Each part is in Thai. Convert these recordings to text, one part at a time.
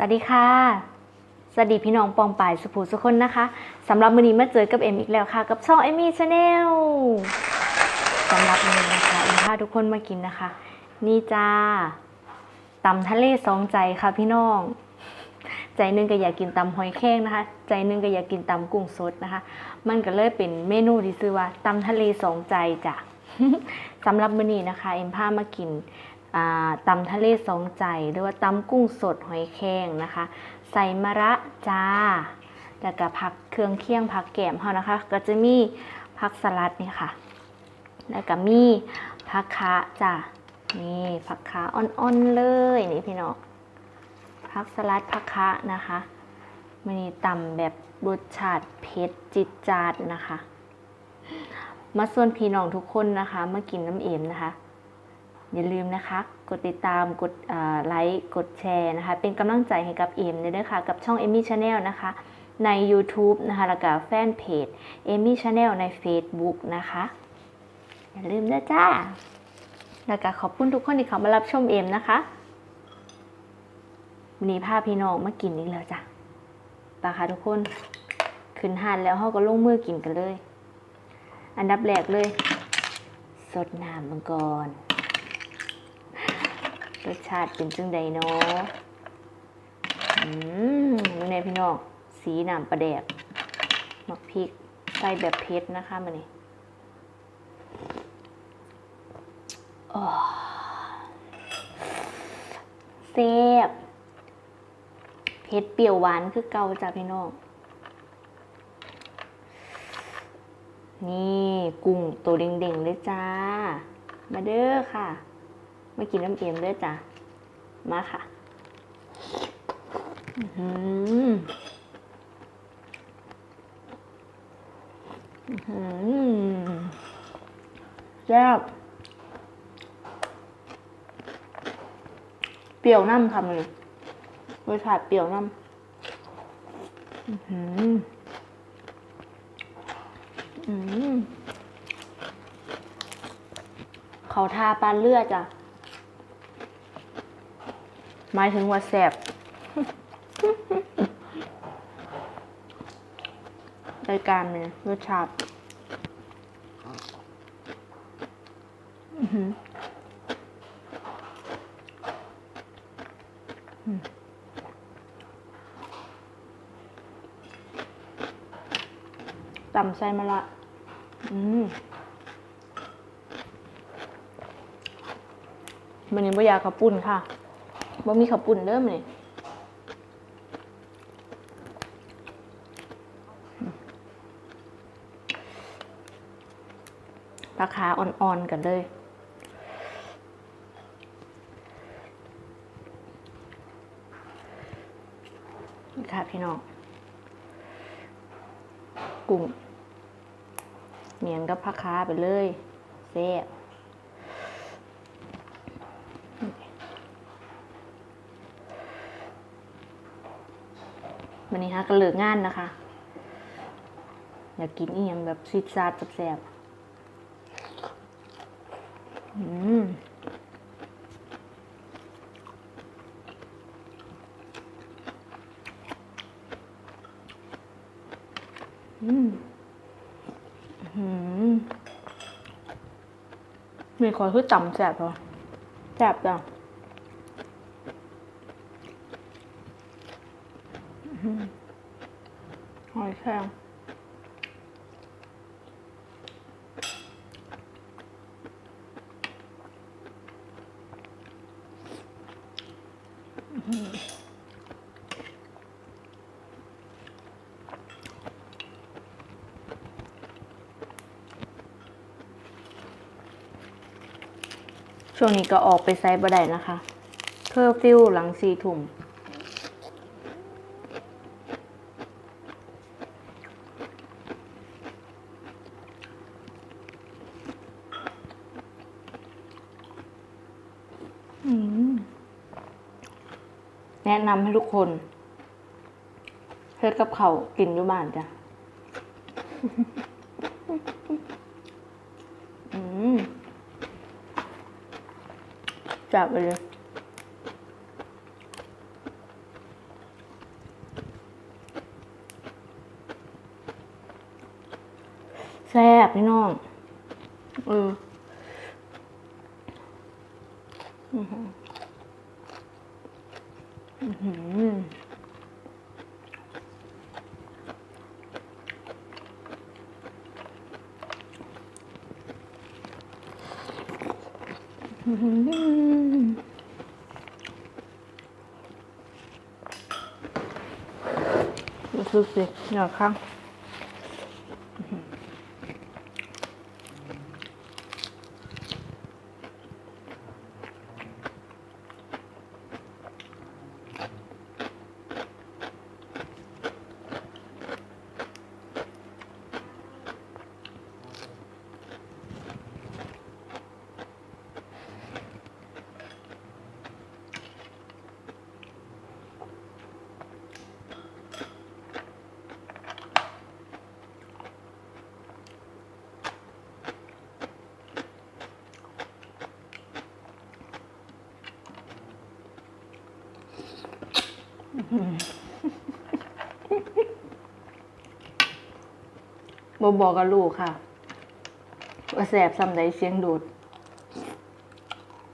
สวัสดีค่ะ สวัสดีพี่น้องปองป่ายสุภูสุคนนะคะสำหรับมื้อนี้มาเจอกับเอ็มอีกแล้วค่ะ กับช่องเอมี่ชาแนลสำหรับมื้อนี้นะคะเอ็มพาทุกคนมากินนะคะ นี่จ้าตำทะเลสองใจค่ะพี่น้อง ใจนึงก็อยากกินตำหอยแครงนะคะ ใจนึงก็อยากกินตำกุ้งสดนะคะ มันก็เลยเป็นเมนูที่ชื่อว่าตำทะเลสองใจจ้ะสำหรับมื้อนี้นะคะ เอ็มพามากิน ตำทะเลสองใจ หรือว่าตำกุ้งสดหอยแครงนะคะ ใส่มะระจ้า แล้วก็ผักเครื่องเคียงผักแกมเขานะคะ ก็จะมีผักสลัดนี่ค่ะ แล้วก็มีผักคะจ้านี่ผักคะอ่อนๆเลยนี่พี่น้องผักสลัดผักคะนะคะมันนี่ตำแบบรสชาติเผ็ดจิตจาดนะคะ มาส่วนพี่น้องทุกคนนะคะมากินน้ำเอ็มนะคะ อย่าลืมนะคะ กดติดตามกดไลค์กดแชร์นะคะ เป็นกำลังใจให้กับเอมด้วยค่ะ กับช่อง Amy Channel นะคะ ใน YouTube นะคะ แล้วก็แฟนเพจ Amy Channel ใน Facebook นะคะ อย่าลืมด้วยจ้า แล้วก็ขอบคุณทุกคนที่เข้ามารับชมเอมนะคะวันนี้าพี่น้องมากินอีกแล้วจ้ะปะคะทุกคน ขึ้นหานแล้วเขาก็ลงมือกินกันเลย อันดับแรกเลย สดน้ำมังกร รสชาติเป็นจังใดเนาะอืมยังไงพี่น้องสีน้ำปลาแดกมักพริกใส่แบบเผ็ดนะคะมันนี่อ้เซฟเผ็ดเปรี้ยวหวานคือเก่าจ้ะพี่น้อง นี่กุ้งตัวเด้งๆเลยจ้า มาเด้อค่ะ มากินน้ำเอ็มด้วยจ้ะ มาค่ะอือหืออื้อหือแซ่บเปรี้ยวน้ำค่ะมันรสชาติเปรี้ยวน้ำ อื้อหืออือหือเขาทาปลาเลือดจ้ะ หมายถึงว่าแสบรายการเนี่ยรสชาติอื้อหืออืมตำไส้มะละ อืมมันนี้บ่อยากขับปุ่นค่ะ บ่มีขับปุ่นเริ่มเลยราคาอ่อนๆกันเลยนี่ค่ะพี่น้อง กุ้งเหมียนกับผักค้าไปเลยแซ่บ วันนี้ฮะก็เลิกงานนะคะ อยากกินอีหยังแบบซีดซาดแซ่บอืมอืมอืมมีคนคือต่ำแซ่บเหรอแซ่บจัง หอยแคร งช่วงนี้ก็ออกไปไซต์บ่ได้นะคะ เคอร์ฟิวหลังสี่ทุ่ม นำให้ทุกคนเฮ็ดกับเขากินอยู่บ้านจ้ะอืมจับไปเลยแซ่บพี่น้องเออ รู้สึกเหนื่อยข้าง บอบอกกับลูกค่ะ ว่าแสบซ้ำใดเสียงดูด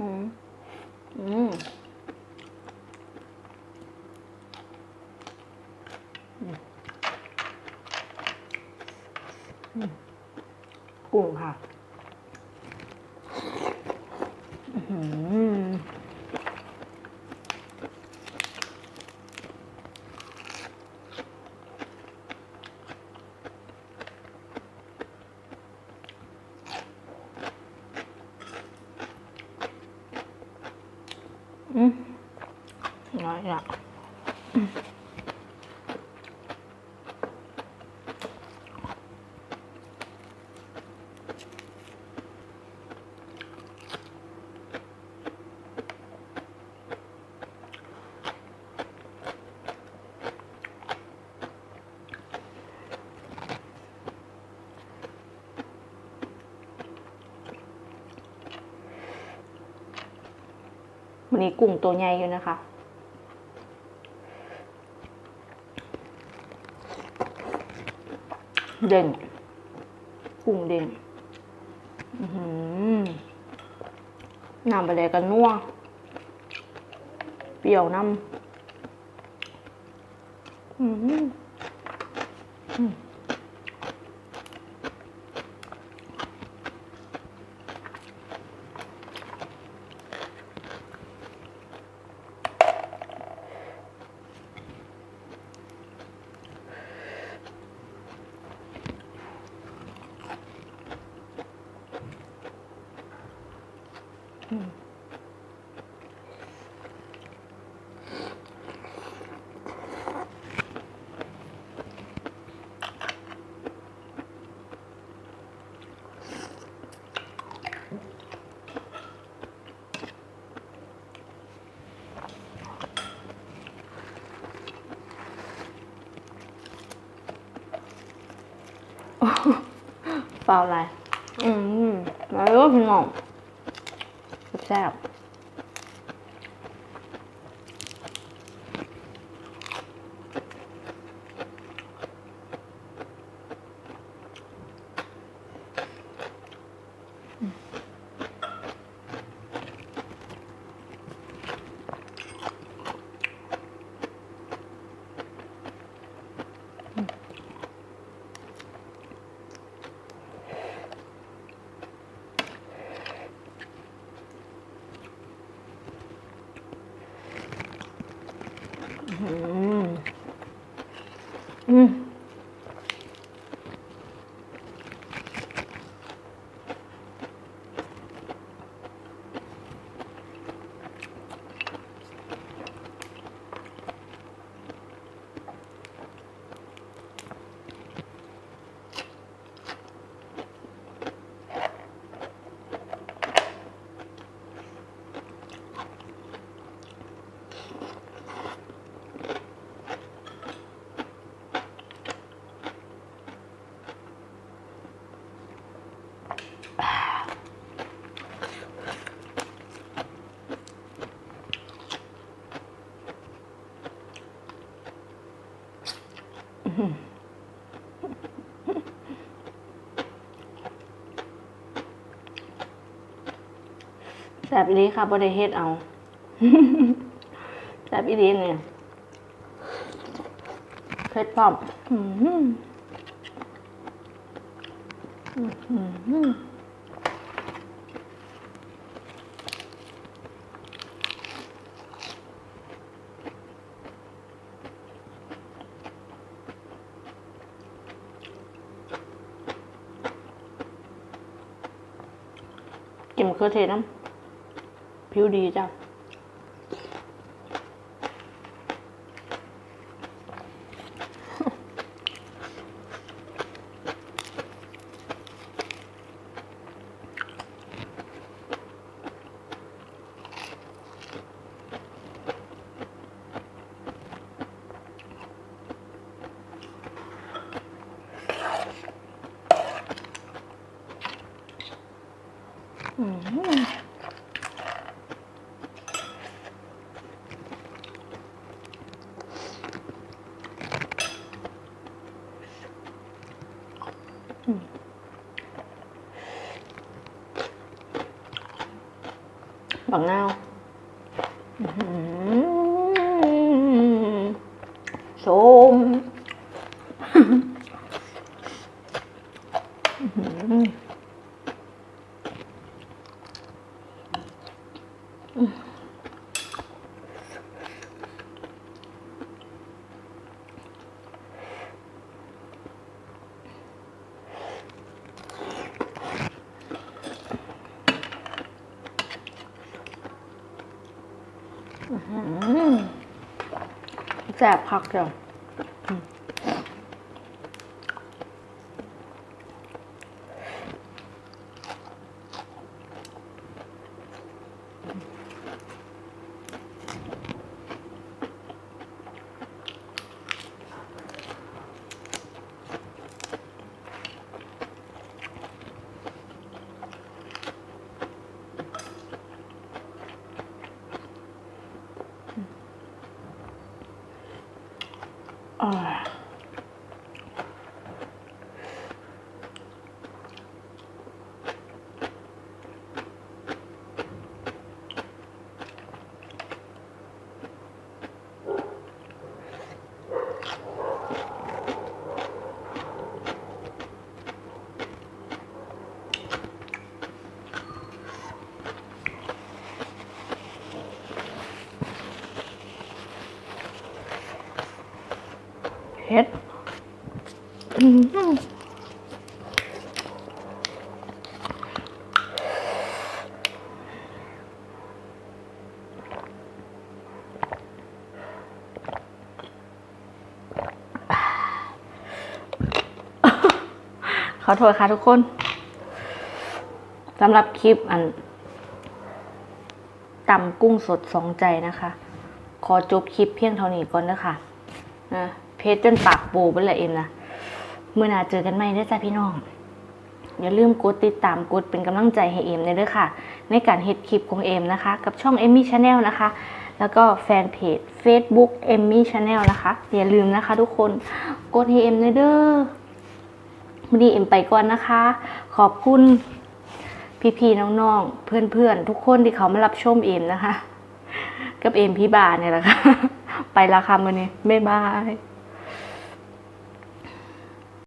อืม อืมอืมกุ้งค่ะ อื้อ น้อะวันนี้กุ้งตัวใหญ่อยู่นะคะ เด่นกุ้งเด่นอื้อหือน้ำไปเลยกันนัวเปรี้ยวน้ำอื้อหืออืม เปล่าอะไร อืมมาแล้วพี่น้อง แซ่บ Mm-hmm. แซ่บอีนี้ค่ะบ่ได้เฮ็ดเอาแซ่บอีนี้เนี่ยเผ็ดพร้อมอืมอืมอืม เขือเทศน้ำผิวดีจ้ะ บักนาวอื้อหือชมอื้อหือ แซ่บคักจ้ะ อ่ ขอโทษค่ะทุกคนสำหรับคลิปอันตำกุ้งสดสองใจนะคะ ขอจบคลิปเพียงเท่านี้ก่อนนะคะนะเพจจนปากปูไปเลยเอ็มนะ เมื่อหนาเจอกันใหม่ด้จ้าพี่น้อง อย่าลืมกดติดตามกดเป็นกำลังใจให้เอ็มเลยเด้อค่ะ ในการเฮ็ดคลิปของเอ็มนะคะ กับช่องเอมมี่ชาแนลนะคะ แล้วก็แฟนเพจ Facebook เอมมี่ชาแนลนะคะ อย่าลืมนะคะทุกคนกดให้เอ็มเลยเด้อวันนี้เอ็มไปก่อนนะคะ ขอบคุณพี่ๆน้องๆ เพื่อนๆ ทุกคนที่เขามารับชมเอ็มนะคะ กับเอ็มพี่บาเนี่ยแหละค่ะ ไปละค่ะมือนี้บ๊ายบาย